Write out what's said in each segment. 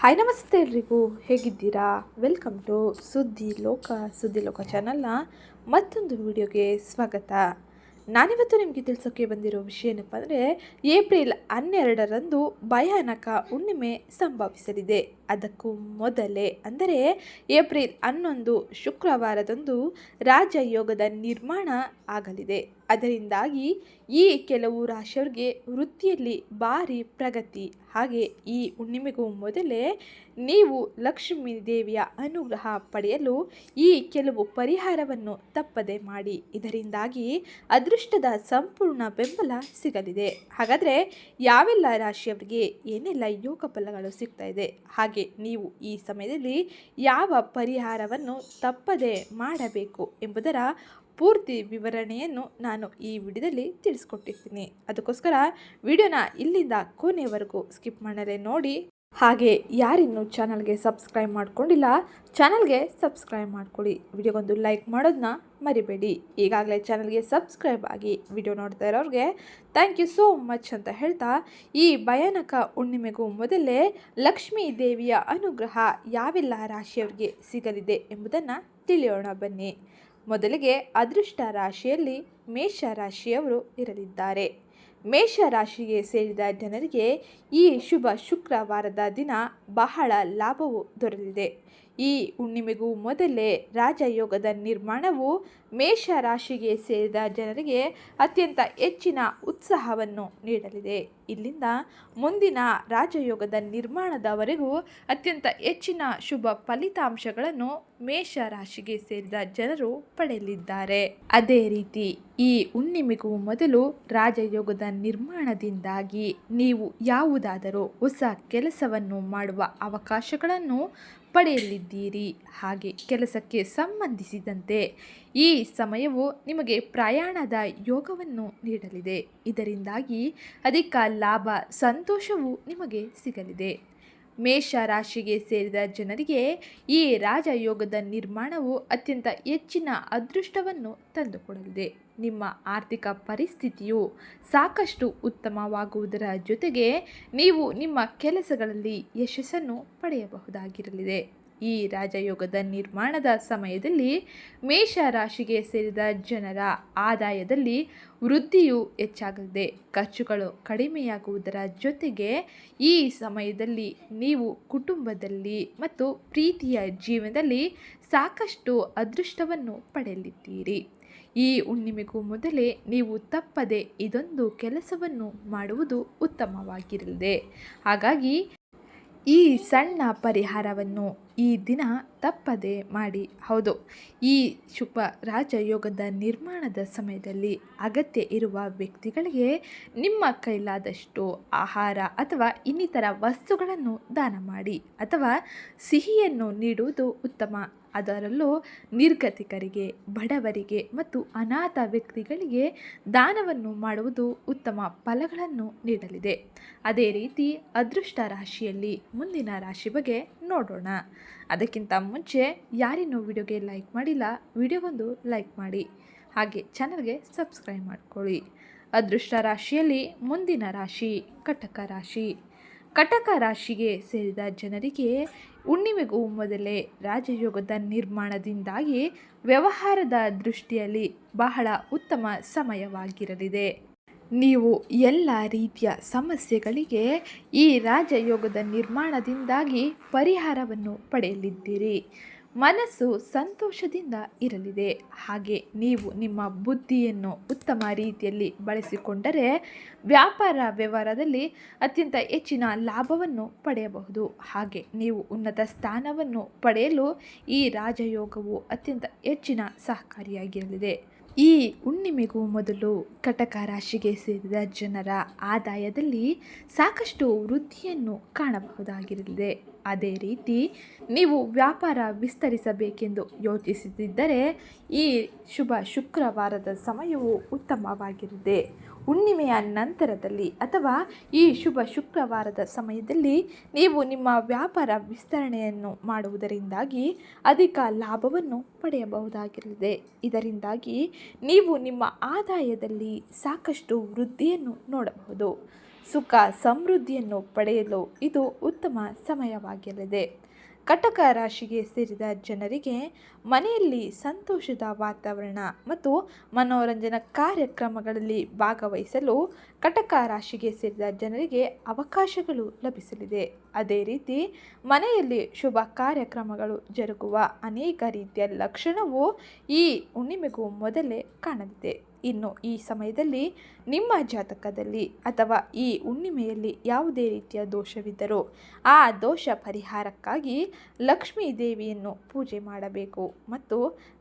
Hi ನಮಸ್ತೆ ಎಲ್ರಿಗೂ. ಹೇಗಿದ್ದೀರಾ? ವೆಲ್ಕಮ್ ಟು ಸುದ್ದಿ ಲೋಕ ಸುದ್ದಿ ಲೋಕ ಚಾನಲ್ನ ಮತ್ತೊಂದು ವಿಡಿಯೋಗೆ ಸ್ವಾಗತ. ನಾನಿವತ್ತು ನಿಮಗೆ ತಿಳಿಸೋಕೆ ಬಂದಿರೋ ವಿಷಯ ಏನಪ್ಪ ಅಂದರೆ, ಏಪ್ರಿಲ್ ಹನ್ನೆರಡರಂದು ಭಯಾನಕ ಹುಣ್ಣಿಮೆ ಸಂಭವಿಸಲಿದೆ. ಅದಕ್ಕೂ ಮೊದಲೇ, ಅಂದರೆ ಏಪ್ರಿಲ್ ಹನ್ನೊಂದು ಶುಕ್ರವಾರದಂದು ರಾಜಯೋಗದ ನಿರ್ಮಾಣ ಆಗಲಿದೆ. ಅದರಿಂದಾಗಿ ಈ ಕೆಲವು ರಾಶಿಯವರಿಗೆ ವೃತ್ತಿಯಲ್ಲಿ ಭಾರಿ ಪ್ರಗತಿ. ಹಾಗೆ ಈ ಹುಣ್ಣಿಮೆಗೂ ಮೊದಲೇ ನೀವು ಲಕ್ಷ್ಮೀ ದೇವಿಯ ಅನುಗ್ರಹ ಪಡೆಯಲು ಈ ಕೆಲವು ಪರಿಹಾರವನ್ನು ತಪ್ಪದೆ ಮಾಡಿ. ಇದರಿಂದಾಗಿ ಅದೃಷ್ಟದ ಸಂಪೂರ್ಣ ಬೆಂಬಲ ಸಿಗಲಿದೆ. ಹಾಗಾದರೆ ಯಾವೆಲ್ಲ ರಾಶಿಯವರಿಗೆ ಏನೆಲ್ಲ ಯೋಗ ಫಲಗಳು ಸಿಗ್ತಾ ಇದೆ? ಹಾಗೆ ನೀವು ಈ ಸಮಯದಲ್ಲಿ ಯಾವ ಪರಿಹಾರವನ್ನು ತಪ್ಪದೆ ಮಾಡಬೇಕು ಎಂಬುದರ ಪೂರ್ತಿ ವಿವರಣೆಯನ್ನು ನಾನು ಈ ವಿಡಿಯೋದಲ್ಲಿ ತಿಳಿಸ್ಕೊಟ್ಟಿರ್ತೀನಿ. ಅದಕ್ಕೋಸ್ಕರ ವಿಡಿಯೋನ ಇಲ್ಲಿಂದ ಕೊನೆಯವರೆಗೂ ಸ್ಕಿಪ್ ಮಾಡಲೇ ನೋಡಿ. ಹಾಗೆ ಯಾರಿನ್ನೂ ಚಾನಲ್ಗೆ ಸಬ್ಸ್ಕ್ರೈಬ್ ಮಾಡ್ಕೊಂಡಿಲ್ಲ, ಚಾನಲ್ಗೆ ಸಬ್ಸ್ಕ್ರೈಬ್ ಮಾಡ್ಕೊಳ್ಳಿ. ವಿಡಿಯೋಗೊಂದು ಲೈಕ್ ಮಾಡೋದನ್ನ ಮರಿಬೇಡಿ. ಈಗಾಗಲೇ ಚಾನಲ್ಗೆ ಸಬ್ಸ್ಕ್ರೈಬ್ ಆಗಿ ವಿಡಿಯೋ ನೋಡ್ತಾ ಇರೋರಿಗೆ ಥ್ಯಾಂಕ್ ಯು ಸೋ ಮಚ್ ಅಂತ ಹೇಳ್ತಾ, ಈ ಭಯಾನಕ ಹುಣ್ಣಿಮೆಗೂ ಮೊದಲೇ ಲಕ್ಷ್ಮೀ ದೇವಿಯ ಅನುಗ್ರಹ ಯಾವೆಲ್ಲ ರಾಶಿಯವರಿಗೆ ಸಿಗಲಿದೆ ಎಂಬುದನ್ನು ತಿಳಿಯೋಣ ಬನ್ನಿ. ಮೊದಲಿಗೆ ಅದೃಷ್ಟ ರಾಶಿಯಲ್ಲಿ ಮೇಷ ರಾಶಿಯವರು ಇರಲಿದ್ದಾರೆ. ಮೇಷ ರಾಶಿಗೆ ಸೇರಿದ ಜನರಿಗೆ ಈ ಶುಭ ಶುಕ್ರವಾರದ ದಿನ ಬಹಳ ಲಾಭವು ದೊರೆಯಲಿದೆ. ಈ ಹುಣ್ಣಿಮೆಗೂ ಮೊದಲೇ ರಾಜಯೋಗದ ನಿರ್ಮಾಣವು ಮೇಷ ರಾಶಿಗೆ ಸೇರಿದ ಜನರಿಗೆ ಅತ್ಯಂತ ಹೆಚ್ಚಿನ ಉತ್ಸಾಹವನ್ನು ನೀಡಲಿದೆ. ಇಲ್ಲಿಂದ ಮುಂದಿನ ರಾಜಯೋಗದ ನಿರ್ಮಾಣದವರೆಗೂ ಅತ್ಯಂತ ಹೆಚ್ಚಿನ ಶುಭ ಫಲಿತಾಂಶಗಳನ್ನು ಮೇಷ ರಾಶಿಗೆ ಸೇರಿದ ಜನರು ಪಡೆಯಲಿದ್ದಾರೆ. ಅದೇ ರೀತಿ ಈ ಹುಣ್ಣಿಮೆಗೂ ಮೊದಲು ರಾಜಯೋಗದ ನಿರ್ಮಾಣದಿಂದಾಗಿ ನೀವು ಯಾವುದಾದರೂ ಹೊಸ ಕೆಲಸವನ್ನು ಮಾಡುವ ಅವಕಾಶಗಳನ್ನು ಪಡೆಯಲಿದ್ದೀರಿ. ಹಾಗೆ ಕೆಲಸಕ್ಕೆ ಸಂಬಂಧಿಸಿದಂತೆ ಈ ಸಮಯವು ನಿಮಗೆ ಪ್ರಯಾಣದ ಯೋಗವನ್ನು ನೀಡಲಿದೆ. ಇದರಿಂದಾಗಿ ಅಧಿಕ ಲಾಭ, ಸಂತೋಷವು ನಿಮಗೆ ಸಿಗಲಿದೆ. ಮೇಷ ರಾಶಿಗೆ ಸೇರಿದ ಜನರಿಗೆ ಈ ರಾಜಯೋಗದ ನಿರ್ಮಾಣವು ಅತ್ಯಂತ ಹೆಚ್ಚಿನ ಅದೃಷ್ಟವನ್ನು ತಂದುಕೊಡಲಿದೆ. ನಿಮ್ಮ ಆರ್ಥಿಕ ಪರಿಸ್ಥಿತಿಯು ಸಾಕಷ್ಟು ಉತ್ತಮವಾಗುವುದರ ಜೊತೆಗೆ ನೀವು ನಿಮ್ಮ ಕೆಲಸಗಳಲ್ಲಿ ಯಶಸ್ಸನ್ನು ಪಡೆಯಬಹುದಾಗಿರಲಿದೆ. ಈ ರಾಜಯೋಗದ ನಿರ್ಮಾಣದ ಸಮಯದಲ್ಲಿ ಮೇಷ ರಾಶಿಗೆ ಸೇರಿದ ಜನರ ಆದಾಯದಲ್ಲಿ ವೃದ್ಧಿಯು ಹೆಚ್ಚಾಗಲಿದೆ. ಖರ್ಚುಗಳು ಕಡಿಮೆಯಾಗುವುದರ ಜೊತೆಗೆ ಈ ಸಮಯದಲ್ಲಿ ನೀವು ಕುಟುಂಬದಲ್ಲಿ ಮತ್ತು ಪ್ರೀತಿಯ ಜೀವನದಲ್ಲಿ ಸಾಕಷ್ಟು ಅದೃಷ್ಟವನ್ನು ಪಡೆಯಲಿದ್ದೀರಿ. ಈ ಹುಣ್ಣಿಮೆಗೂ ಮೊದಲೇ ನೀವು ತಪ್ಪದೆ ಇದೊಂದು ಕೆಲಸವನ್ನು ಮಾಡುವುದು ಉತ್ತಮವಾಗಿರಲಿದೆ. ಹಾಗಾಗಿ ಈ ಸಣ್ಣ ಪರಿಹಾರವನ್ನು ಈ ದಿನ ತಪ್ಪದೆ ಮಾಡಿ. ಹೌದು, ಈ ಶುಭ ರಾಜಯೋಗದ ನಿರ್ಮಾಣದ ಸಮಯದಲ್ಲಿ ಅಗತ್ಯ ಇರುವ ವ್ಯಕ್ತಿಗಳಿಗೆ ನಿಮ್ಮ ಕೈಲಾದಷ್ಟು ಆಹಾರ ಅಥವಾ ಇನ್ನಿತರ ವಸ್ತುಗಳನ್ನು ದಾನ ಮಾಡಿ ಅಥವಾ ಸಿಹಿಯನ್ನು ನೀಡುವುದು ಉತ್ತಮ. ಅದರಲ್ಲೂ ನಿರ್ಗತಿಕರಿಗೆ, ಬಡವರಿಗೆ ಮತ್ತು ಅನಾಥ ವ್ಯಕ್ತಿಗಳಿಗೆ ದಾನವನ್ನು ಮಾಡುವುದು ಉತ್ತಮ ಫಲಗಳನ್ನು ನೀಡಲಿದೆ. ಅದೇ ರೀತಿ ಅದೃಷ್ಟ ರಾಶಿಯಲ್ಲಿ ಮುಂದಿನ ರಾಶಿ ಬಗ್ಗೆ ನೋಡೋಣ. ಅದಕ್ಕಿಂತ ಮುಂಚೆ ಯಾರಿನ್ನೂ ವಿಡಿಯೋಗೆ ಲೈಕ್ ಮಾಡಿಲ್ಲ, ವಿಡಿಯೋಗೊಂದು ಲೈಕ್ ಮಾಡಿ. ಹಾಗೆ ಚಾನಲ್ಗೆ ಸಬ್ಸ್ಕ್ರೈಬ್ ಮಾಡ್ಕೊಳ್ಳಿ. ಅದೃಷ್ಟ ರಾಶಿಯಲ್ಲಿ ಮುಂದಿನ ರಾಶಿ, ಕಟಕ ರಾಶಿ. ಕಟಕ ರಾಶಿಗೆ ಸೇರಿದ ಜನರಿಗೆ ಹುಣ್ಣಿಮೆಗೂ ಮೊದಲೇ ರಾಜಯೋಗದ ನಿರ್ಮಾಣದಿಂದಾಗಿ ವ್ಯವಹಾರದ ದೃಷ್ಟಿಯಲ್ಲಿ ಬಹಳ ಉತ್ತಮ ಸಮಯವಾಗಿರಲಿದೆ. ನೀವು ಎಲ್ಲ ರೀತಿಯ ಸಮಸ್ಯೆಗಳಿಗೆ ಈ ರಾಜಯೋಗದ ನಿರ್ಮಾಣದಿಂದಾಗಿ ಪರಿಹಾರವನ್ನು ಪಡೆಯಲಿದ್ದೀರಿ. ಮನಸ್ಸು ಸಂತೋಷದಿಂದ ಇರಲಿದೆ. ಹಾಗೆ ನೀವು ನಿಮ್ಮ ಬುದ್ಧಿಯನ್ನು ಉತ್ತಮ ರೀತಿಯಲ್ಲಿ ಬಳಸಿಕೊಂಡರೆ ವ್ಯಾಪಾರ ವ್ಯವಹಾರದಲ್ಲಿ ಅತ್ಯಂತ ಹೆಚ್ಚಿನ ಲಾಭವನ್ನು ಪಡೆಯಬಹುದು. ಹಾಗೆ ನೀವು ಉನ್ನತ ಸ್ಥಾನವನ್ನು ಪಡೆಯಲು ಈ ರಾಜಯೋಗವು ಅತ್ಯಂತ ಹೆಚ್ಚಿನ ಸಹಕಾರಿಯಾಗಿರಲಿದೆ. ಈ ಹುಣ್ಣಿಮೆಗೂ ಮೊದಲು ಕಟಕ ರಾಶಿಗೆ ಸೇರಿದ ಜನರ ಆದಾಯದಲ್ಲಿ ಸಾಕಷ್ಟು ವೃದ್ಧಿಯನ್ನು ಕಾಣಬಹುದಾಗಿರಲಿದೆ. ಅದೇ ರೀತಿ ನೀವು ವ್ಯಾಪಾರ ವಿಸ್ತರಿಸಬೇಕೆಂದು ಯೋಚಿಸುತ್ತಿದ್ದರೆ ಈ ಶುಭ ಶುಕ್ರವಾರದ ಸಮಯವು ಉತ್ತಮವಾಗಿರುತ್ತೆ ಹುಣ್ಣಿಮೆಯ ನಂತರದಲ್ಲಿ ಅಥವಾ ಈ ಶುಭ ಶುಕ್ರವಾರದ ಸಮಯದಲ್ಲಿ ನೀವು ನಿಮ್ಮ ವ್ಯಾಪಾರ ವಿಸ್ತರಣೆಯನ್ನು ಮಾಡುವುದರಿಂದಾಗಿ ಅಧಿಕ ಲಾಭವನ್ನು ಪಡೆಯಬಹುದಾಗಿರುತ್ತದೆ. ಇದರಿಂದಾಗಿ ನೀವು ನಿಮ್ಮ ಆದಾಯದಲ್ಲಿ ಸಾಕಷ್ಟು ವೃದ್ಧಿಯನ್ನು ನೋಡಬಹುದು. ಸುಖ ಸಮೃದ್ಧಿಯನ್ನು ಪಡೆಯಲು ಇದು ಉತ್ತಮ ಸಮಯವಾಗಿರಲಿದೆ. ಕಟಕ ರಾಶಿಗೆ ಸೇರಿದ ಜನರಿಗೆ ಮನೆಯಲ್ಲಿ ಸಂತೋಷದ ವಾತಾವರಣ ಮತ್ತು ಮನೋರಂಜನಾ ಕಾರ್ಯಕ್ರಮಗಳಲ್ಲಿ ಭಾಗವಹಿಸಲು ಕಟಕ ರಾಶಿಗೆ ಸೇರಿದ ಜನರಿಗೆ ಅವಕಾಶಗಳು ಲಭಿಸಲಿದೆ. ಅದೇ ರೀತಿ ಮನೆಯಲ್ಲಿ ಶುಭ ಕಾರ್ಯಕ್ರಮಗಳು ಜರುಗುವ ಅನೇಕ ರೀತಿಯ ಲಕ್ಷಣವು ಈ ಹುಣ್ಣಿಮೆಗೂ ಮೊದಲೇ ಕಾಣಲಿದೆ. ಇನ್ನು ಈ ಸಮಯದಲ್ಲಿ ನಿಮ್ಮ ಜಾತಕದಲ್ಲಿ ಅಥವಾ ಈ ಹುಣ್ಣಿಮೆಯಲ್ಲಿ ಯಾವುದೇ ರೀತಿಯ ದೋಷವಿದ್ದರೂ ಆ ದೋಷ ಪರಿಹಾರಕ್ಕಾಗಿ ಲಕ್ಷ್ಮೀ ದೇವಿಯನ್ನು ಪೂಜೆ ಮಾಡಬೇಕು ಮತ್ತು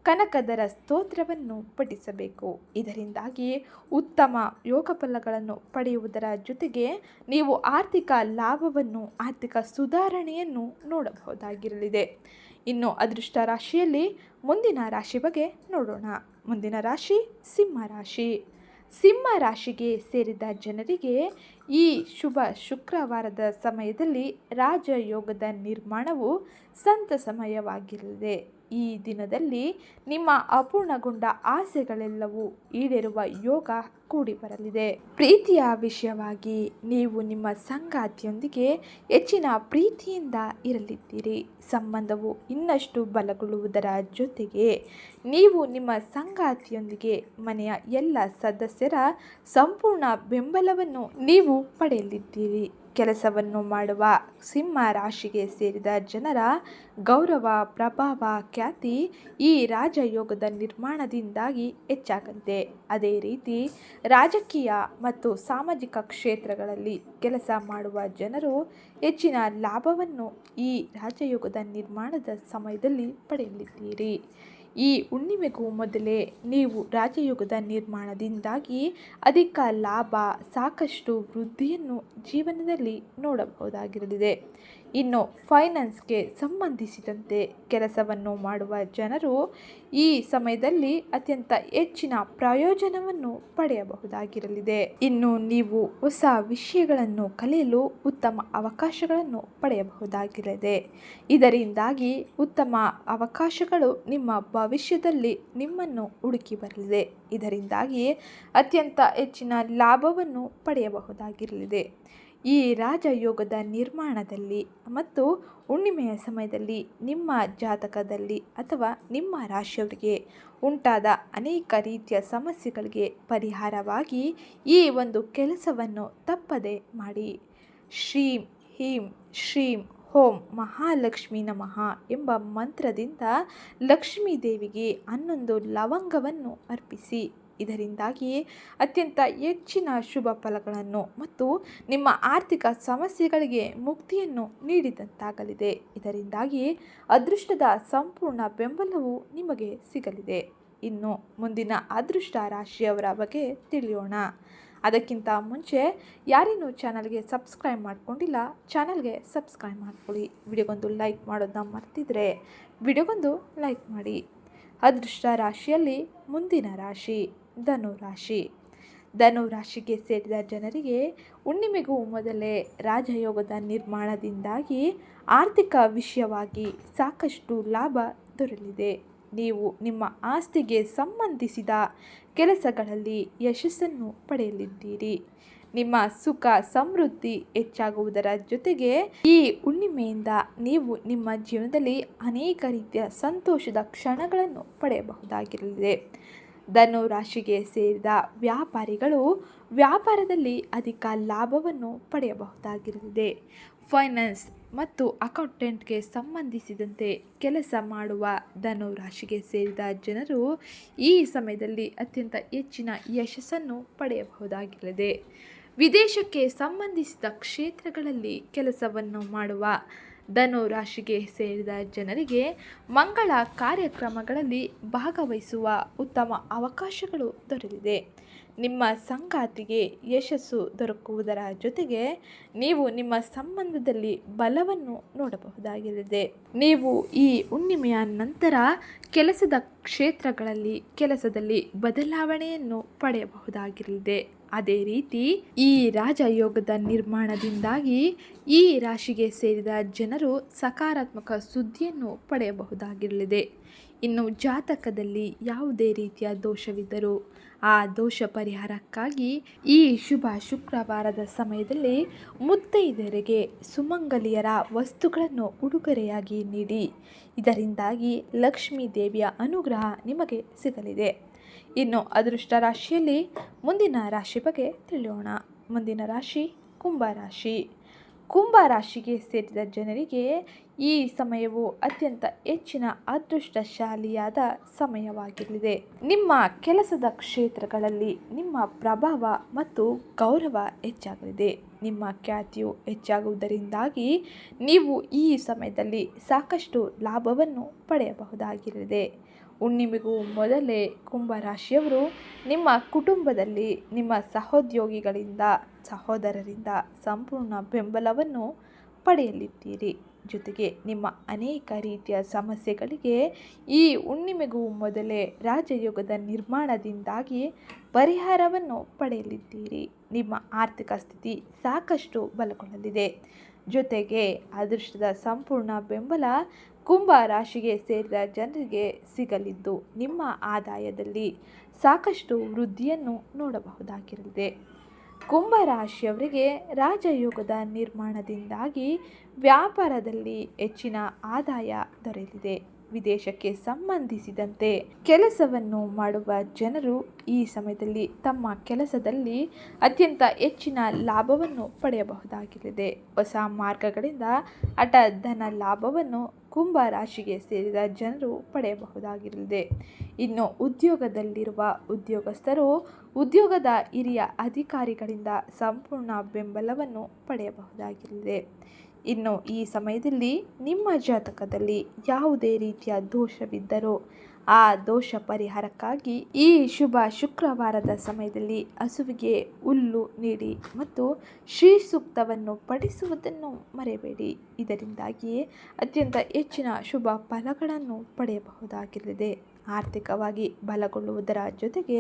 ಕನಕದರ ಸ್ತೋತ್ರವನ್ನು ಪಠಿಸಬೇಕು. ಇದರಿಂದಾಗಿ ಉತ್ತಮ ಯೋಗಫಲಗಳನ್ನು ಪಡೆಯುವುದರ ಜೊತೆಗೆ ನೀವು ಆರ್ಥಿಕ ಲಾಭವನ್ನು, ಆರ್ಥಿಕ ಸುಧಾರಣೆಯನ್ನು ನೋಡಬಹುದಾಗಿರಲಿದೆ. ಇನ್ನು ಅದೃಷ್ಟ ರಾಶಿಯಲ್ಲಿ ಮುಂದಿನ ರಾಶಿ ಬಗ್ಗೆ ನೋಡೋಣ. ಮುಂದಿನ ರಾಶಿ ಸಿಂಹ ರಾಶಿ. ಸಿಂಹ ರಾಶಿಗೆ ಸೇರಿದ ಜನರಿಗೆ ಈ ಶುಭ ಶುಕ್ರವಾರದ ಸಮಯದಲ್ಲಿ ರಾಜಯೋಗದ ನಿರ್ಮಾಣವು ಸಂತಸಮಯವಾಗಿರಲಿದೆ. ಈ ದಿನದಲ್ಲಿ ನಿಮ್ಮ ಅಪೂರ್ಣಗೊಂಡ ಆಸೆಗಳೆಲ್ಲವೂ ಈಡೇರುವ ಯೋಗ ಕೂಡಿ ಬರಲಿದೆ. ಪ್ರೀತಿಯ ವಿಷಯವಾಗಿ ನೀವು ನಿಮ್ಮ ಸಂಗಾತಿಯೊಂದಿಗೆ ಹೆಚ್ಚಿನ ಪ್ರೀತಿಯಿಂದ ಇರಲಿದ್ದೀರಿ. ಸಂಬಂಧವು ಇನ್ನಷ್ಟು ಬಲಗೊಳ್ಳುವುದರ ಜೊತೆಗೆ ನೀವು ನಿಮ್ಮ ಸಂಗಾತಿಯೊಂದಿಗೆ ಮನೆಯ ಎಲ್ಲ ಸದಸ್ಯರ ಸಂಪೂರ್ಣ ಬೆಂಬಲವನ್ನು ನೀವು ಪಡೆಯಲಿದ್ದೀರಿ. ಕೆಲಸವನ್ನು ಮಾಡುವ ಸಿಂಹ ರಾಶಿಗೆ ಸೇರಿದ ಜನರ ಗೌರವ, ಪ್ರಭಾವ, ಖ್ಯಾತಿ ಈ ರಾಜಯೋಗದ ನಿರ್ಮಾಣದಿಂದಾಗಿ ಹೆಚ್ಚಾಗಂತೆ. ಅದೇ ರೀತಿ ರಾಜಕೀಯ ಮತ್ತು ಸಾಮಾಜಿಕ ಕ್ಷೇತ್ರಗಳಲ್ಲಿ ಕೆಲಸ ಮಾಡುವ ಜನರು ಹೆಚ್ಚಿನ ಲಾಭವನ್ನು ಈ ರಾಜಯೋಗದ ನಿರ್ಮಾಣದ ಸಮಯದಲ್ಲಿ ಪಡೆಯಲಿದ್ದೀರಿ. ಈ ಹುಣ್ಣಿಮೆಗೂ ಮೊದಲೇ ನೀವು ರಾಜಯುಗದ ನಿರ್ಮಾಣದಿಂದಾಗಿ ಅಧಿಕ ಲಾಭ, ಸಾಕಷ್ಟು ವೃದ್ಧಿಯನ್ನು ಜೀವನದಲ್ಲಿ ನೋಡಬಹುದಾಗಿರಲಿದೆ. ಇನ್ನು ಫೈನಾನ್ಸ್ಗೆ ಸಂಬಂಧಿಸಿದಂತೆ ಕೆಲಸವನ್ನು ಮಾಡುವ ಜನರು ಈ ಸಮಯದಲ್ಲಿ ಅತ್ಯಂತ ಹೆಚ್ಚಿನ ಪ್ರಯೋಜನವನ್ನು ಪಡೆಯಬಹುದಾಗಿರಲಿದೆ. ಇನ್ನು ನೀವು ಹೊಸ ವಿಷಯಗಳನ್ನು ಕಲಿಯಲು ಉತ್ತಮ ಅವಕಾಶಗಳನ್ನು ಪಡೆಯಬಹುದಾಗಿರಲಿದೆ. ಇದರಿಂದಾಗಿ ಉತ್ತಮ ಅವಕಾಶಗಳು ನಿಮ್ಮ ಭವಿಷ್ಯದಲ್ಲಿ ನಿಮ್ಮನ್ನು ಹುಡುಕಿ ಬರಲಿದೆ. ಇದರಿಂದಾಗಿ ಅತ್ಯಂತ ಹೆಚ್ಚಿನ ಲಾಭವನ್ನು ಪಡೆಯಬಹುದಾಗಿರಲಿದೆ. ಈ ರಾಜಯೋಗದ ನಿರ್ಮಾಣದಲ್ಲಿ ಮತ್ತು ಹುಣ್ಣಿಮೆಯ ಸಮಯದಲ್ಲಿ ನಿಮ್ಮ ಜಾತಕದಲ್ಲಿ ಅಥವಾ ನಿಮ್ಮ ರಾಶಿಯವರಿಗೆ ಉಂಟಾದ ಅನೇಕ ರೀತಿಯ ಸಮಸ್ಯೆಗಳಿಗೆ ಪರಿಹಾರವಾಗಿ ಈ ಒಂದು ಕೆಲಸವನ್ನು ತಪ್ಪದೆ ಮಾಡಿ. ಶ್ರೀಂ, ಹೀಂ, ಶ್ರೀಂ ಹೋಂ ಮಹಾಲಕ್ಷ್ಮಿ ನಮಃ ಎಂಬ ಮಂತ್ರದಿಂದ ಲಕ್ಷ್ಮೀ ದೇವಿಗೆ ಹನ್ನೊಂದು ಲವಂಗವನ್ನು ಅರ್ಪಿಸಿ. ಇದರಿಂದಾಗಿ ಅತ್ಯಂತ ಹೆಚ್ಚಿನ ಶುಭ ಫಲಗಳನ್ನು ಮತ್ತು ನಿಮ್ಮ ಆರ್ಥಿಕ ಸಮಸ್ಯೆಗಳಿಗೆ ಮುಕ್ತಿಯನ್ನು ನೀಡಿದಂತಾಗಲಿದೆ. ಇದರಿಂದಾಗಿ ಅದೃಷ್ಟದ ಸಂಪೂರ್ಣ ಬೆಂಬಲವು ನಿಮಗೆ ಸಿಗಲಿದೆ. ಇನ್ನು ಮುಂದಿನ ಅದೃಷ್ಟ ರಾಶಿಯವರ ಬಗ್ಗೆ ತಿಳಿಯೋಣ. ಅದಕ್ಕಿಂತ ಮುಂಚೆ ಯಾರೇನು ಚಾನಲ್ಗೆ ಸಬ್ಸ್ಕ್ರೈಬ್ ಮಾಡ್ಕೊಂಡಿಲ್ಲ, ಚಾನಲ್ಗೆ ಸಬ್ಸ್ಕ್ರೈಬ್ ಮಾಡ್ಕೊಳ್ಳಿ. ವಿಡಿಯೋಗೊಂದು ಲೈಕ್ ಮಾಡೋದನ್ನ ಮರ್ತಿದ್ರೆ ವಿಡಿಯೋಗೊಂದು ಲೈಕ್ ಮಾಡಿ. ಅದೃಷ್ಟ ರಾಶಿಯಲ್ಲಿ ಮುಂದಿನ ರಾಶಿ ಧನು ರಾಶಿ. ಧನು ರಾಶಿಗೆ ಸೇರಿದ ಜನರಿಗೆ ಹುಣ್ಣಿಮೆಗೂ ಮೊದಲೇ ರಾಜಯೋಗದ ನಿರ್ಮಾಣದಿಂದಾಗಿ ಆರ್ಥಿಕ ವಿಷಯವಾಗಿ ಸಾಕಷ್ಟು ಲಾಭ ದೊರೆಯಲಿದೆ. ನೀವು ನಿಮ್ಮ ಆಸ್ತಿಗೆ ಸಂಬಂಧಿಸಿದ ಕೆಲಸಗಳಲ್ಲಿ ಯಶಸ್ಸನ್ನು ಪಡೆಯಲಿದ್ದೀರಿ. ನಿಮ್ಮ ಸುಖ ಸಮೃದ್ಧಿ ಹೆಚ್ಚಾಗುವುದರ ಜೊತೆಗೆ ಈ ಹುಣ್ಣಿಮೆಯಿಂದ ನೀವು ನಿಮ್ಮ ಜೀವನದಲ್ಲಿ ಅನೇಕ ರೀತಿಯ ಸಂತೋಷದ ಕ್ಷಣಗಳನ್ನು ಪಡೆಯಬಹುದಾಗಿರಲಿದೆ. ಧನು ರಾಶಿಗೆ ಸೇರಿದ ವ್ಯಾಪಾರಿಗಳು ವ್ಯಾಪಾರದಲ್ಲಿ ಅಧಿಕ ಲಾಭವನ್ನು ಪಡೆಯಬಹುದಾಗಿರಲಿದೆ. ಫೈನಾನ್ಸ್ ಮತ್ತು ಅಕೌಂಟೆಂಟ್ಗೆ ಸಂಬಂಧಿಸಿದಂತೆ ಕೆಲಸ ಮಾಡುವ ಧನು ರಾಶಿಗೆ ಸೇರಿದ ಜನರು ಈ ಸಮಯದಲ್ಲಿ ಅತ್ಯಂತ ಹೆಚ್ಚಿನ ಯಶಸ್ಸನ್ನು ಪಡೆಯಬಹುದಾಗಿರಲಿದೆ. ವಿದೇಶಕ್ಕೆ ಸಂಬಂಧಿಸಿದ ಕ್ಷೇತ್ರಗಳಲ್ಲಿ ಕೆಲಸವನ್ನು ಮಾಡುವ ಧನು ರಾಶಿಗೆ ಸೇರಿದ ಜನರಿಗೆ ಮಂಗಳ ಕಾರ್ಯಕ್ರಮಗಳಲ್ಲಿ ಭಾಗವಹಿಸುವ ಉತ್ತಮ ಅವಕಾಶಗಳು ದೊರೆತಿದೆ. ನಿಮ್ಮ ಸಂಗಾತಿಗೆ ಯಶಸ್ಸು ದೊರಕುವುದರ ಜೊತೆಗೆ ನೀವು ನಿಮ್ಮ ಸಂಬಂಧದಲ್ಲಿ ಬಲವನ್ನು ನೋಡಬಹುದಾಗಿದೆ ನೀವು ಈ ಹುಣ್ಣಿಮೆಯ ನಂತರ ಕೆಲಸದ ಕ್ಷೇತ್ರಗಳಲ್ಲಿ, ಕೆಲಸದಲ್ಲಿ ಬದಲಾವಣೆಯನ್ನು ಪಡೆಯಬಹುದಾಗಿರಲಿದೆ. ಅದೇ ರೀತಿ ಈ ರಾಜಯೋಗದ ನಿರ್ಮಾಣದಿಂದಾಗಿ ಈ ರಾಶಿಗೆ ಸೇರಿದ ಜನರು ಸಕಾರಾತ್ಮಕ ಸುದ್ದಿಯನ್ನು ಪಡೆಯಬಹುದಾಗಿರಲಿದೆ. ಇನ್ನು ಜಾತಕದಲ್ಲಿ ಯಾವುದೇ ರೀತಿಯ ದೋಷವಿದ್ದರೂ ಆ ದೋಷ ಪರಿಹಾರಕ್ಕಾಗಿ ಈ ಶುಭ ಶುಕ್ರವಾರದ ಸಮಯದಲ್ಲಿ ಮುತ್ತೈದೆಯರಿಗೆ ಸುಮಂಗಲಿಯರ ವಸ್ತುಗಳನ್ನು ಉಡುಗೊರೆಯಾಗಿ ನೀಡಿ. ಇದರಿಂದಾಗಿ ಲಕ್ಷ್ಮೀ ದೇವಿಯ ಅನುಗ್ರಹ ನಿಮಗೆ ಸಿಗಲಿದೆ. ಇನ್ನು ಅದೃಷ್ಟ ರಾಶಿಯಲ್ಲಿ ಮುಂದಿನ ರಾಶಿ ಬಗ್ಗೆ ತಿಳಿಯೋಣ. ಮುಂದಿನ ರಾಶಿ ಕುಂಭ ರಾಶಿ. ಕುಂಭ ರಾಶಿಗೆ ಸೇರಿದ ಜನರಿಗೆ ಈ ಸಮಯವು ಅತ್ಯಂತ ಹೆಚ್ಚಿನ ಅದೃಷ್ಟಶಾಲಿಯಾದ ಸಮಯವಾಗಿರಲಿದೆ. ನಿಮ್ಮ ಕೆಲಸದ ಕ್ಷೇತ್ರಗಳಲ್ಲಿ ನಿಮ್ಮ ಪ್ರಭಾವ ಮತ್ತು ಗೌರವ ಹೆಚ್ಚಾಗಲಿದೆ. ನಿಮ್ಮ ಖ್ಯಾತಿಯು ಹೆಚ್ಚಾಗುವುದರಿಂದಾಗಿ ನೀವು ಈ ಸಮಯದಲ್ಲಿ ಸಾಕಷ್ಟು ಲಾಭವನ್ನು ಪಡೆಯಬಹುದಾಗಿರಲಿದೆ. ಹುಣ್ಣಿಮೆಗೂ ಮೊದಲೇ ಕುಂಭರಾಶಿಯವರು ನಿಮ್ಮ ಕುಟುಂಬದಲ್ಲಿ ನಿಮ್ಮ ಸಹೋದ್ಯೋಗಿಗಳಿಂದ, ಸಹೋದರರಿಂದ ಸಂಪೂರ್ಣ ಬೆಂಬಲವನ್ನು ಪಡೆಯಲಿದ್ದೀರಿ. ಜೊತೆಗೆ ನಿಮ್ಮ ಅನೇಕ ರೀತಿಯ ಸಮಸ್ಯೆಗಳಿಗೆ ಈ ಹುಣ್ಣಿಮೆಗೂ ಮೊದಲೇ ರಾಜಯೋಗದ ನಿರ್ಮಾಣದಿಂದಾಗಿ ಪರಿಹಾರವನ್ನು ಪಡೆಯಲಿದ್ದೀರಿ. ನಿಮ್ಮ ಆರ್ಥಿಕ ಸ್ಥಿತಿ ಸಾಕಷ್ಟು ಬಲಗೊಳ್ಳಲಿದೆ. ಜೊತೆಗೆ ಅದೃಷ್ಟದ ಸಂಪೂರ್ಣ ಬೆಂಬಲ ಕುಂಭ ರಾಶಿಗೆ ಸೇರಿದ ಜನರಿಗೆ ಸಿಗಲಿದ್ದು ನಿಮ್ಮ ಆದಾಯದಲ್ಲಿ ಸಾಕಷ್ಟು ವೃದ್ಧಿಯನ್ನು ನೋಡಬಹುದಾಗಿರಲಿದೆ. ಕುಂಭ ರಾಶಿಯವರಿಗೆ ರಾಜಯೋಗದ ನಿರ್ಮಾಣದಿಂದಾಗಿ ವ್ಯಾಪಾರದಲ್ಲಿ ಹೆಚ್ಚಿನ ಆದಾಯ ದೊರೆಯಲಿದೆ ವಿದೇಶಕ್ಕೆ ಸಂಬಂಧಿಸಿದಂತೆ ಕೆಲಸವನ್ನು ಮಾಡುವ ಜನರು ಈ ಸಮಯದಲ್ಲಿ ತಮ್ಮ ಕೆಲಸದಲ್ಲಿ ಅತ್ಯಂತ ಹೆಚ್ಚಿನ ಲಾಭವನ್ನು ಪಡೆಯಬಹುದಾಗಿರಲಿದೆ ಹೊಸ ಮಾರ್ಗಗಳಿಂದ ಅಟ ಧನ ಲಾಭವನ್ನು ಕುಂಭ ರಾಶಿಗೆ ಸೇರಿದ ಜನರು ಪಡೆಯಬಹುದಾಗಿರಲಿದೆ. ಇನ್ನು ಉದ್ಯೋಗದಲ್ಲಿರುವ ಉದ್ಯೋಗಸ್ಥರು ಉದ್ಯೋಗದ ಹಿರಿಯ ಅಧಿಕಾರಿಗಳಿಂದ ಸಂಪೂರ್ಣ ಬೆಂಬಲವನ್ನು ಪಡೆಯಬಹುದಾಗಿರಲಿದೆ. ಇನ್ನು ಈ ಸಮಯದಲ್ಲಿ ನಿಮ್ಮ ಜಾತಕದಲ್ಲಿ ಯಾವುದೇ ರೀತಿಯ ದೋಷವಿದ್ದರೂ ಆ ದೋಷ ಪರಿಹಾರಕ್ಕಾಗಿ ಈ ಶುಭ ಶುಕ್ರವಾರದ ಸಮಯದಲ್ಲಿ ಹಸುವಿಗೆ ಹುಲ್ಲು ನೀಡಿ ಮತ್ತು ಶ್ರೀ ಸೂಕ್ತವನ್ನು ಪಡಿಸುವುದನ್ನು ಮರೆಯಬೇಡಿ. ಇದರಿಂದಾಗಿಯೇ ಅತ್ಯಂತ ಹೆಚ್ಚಿನ ಶುಭ ಫಲಗಳನ್ನು ಪಡೆಯಬಹುದಾಗಿರಲಿದೆ. ಆರ್ಥಿಕವಾಗಿ ಬಲಗೊಳ್ಳುವುದರ ಜೊತೆಗೆ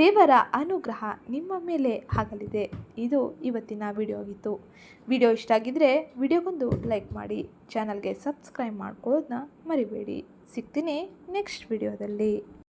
ದೇವರ ಅನುಗ್ರಹ ನಿಮ್ಮ ಮೇಲೆ ಆಗಲಿದೆ. ಇದು ಇವತ್ತಿನ ವಿಡಿಯೋ ಆಗಿತ್ತು ವಿಡಿಯೋ ಇಷ್ಟ ಆಗಿದ್ದರೆ ವಿಡಿಯೋಗೊಂದು ಲೈಕ್ ಮಾಡಿ, ಚಾನಲ್ಗೆ ಸಬ್ಸ್ಕ್ರೈಬ್ ಮಾಡ್ಕೊಳ್ಳೋದನ್ನ ಮರಿಬೇಡಿ. ಸಿಗ್ತೀನಿ ನೆಕ್ಸ್ಟ್ ವಿಡಿಯೋದಲ್ಲಿ.